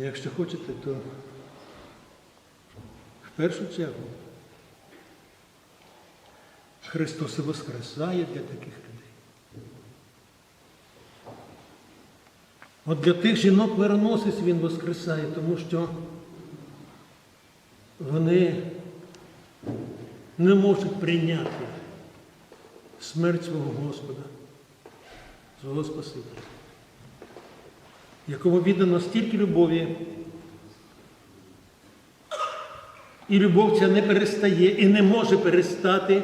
Якщо хочете, то в першу чергу Христос воскресає для таких людей. От для тих жінок мироносець Він воскресає, тому що вони не можуть прийняти смерть свого Господа, свого Спасителя, якому віддано стільки любові. І любов ця не перестає і не може перестати.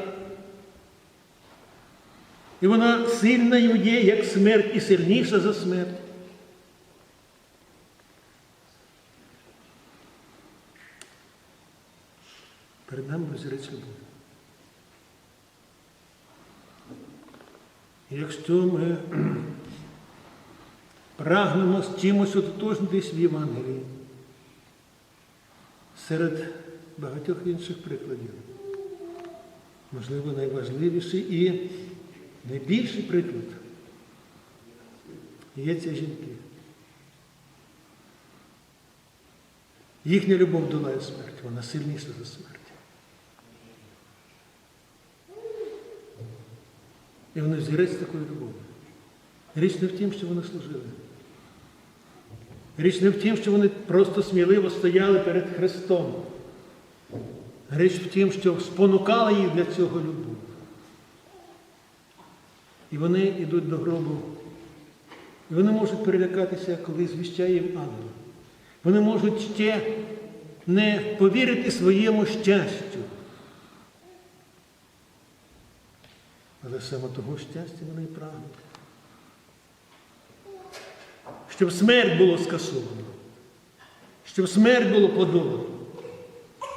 І вона сильна є, як смерть, і сильніша за смерть. Перед нами розірець любов. І Якщо ми прагнемо з чимось ототожнитись в Євангелії, серед багатьох інших прикладів, можливо, найважливіший і найбільший приклад є ці жінки. Їхня любов долає смерть, вона сильніша за смерть. І вони взірець такої любові. Річ не в тім, що вони служили. Річ не в тім, що вони просто сміливо стояли перед Христом. Річ в тім, що спонукала їх для цього любов. І вони йдуть до гробу. І вони можуть перелякатися, коли звіщає їм ангел. Вони можуть ще не повірити своєму щастю. Але саме того щастя вони прагнуть. Щоб смерть було скасовано, щоб смерть було подолано.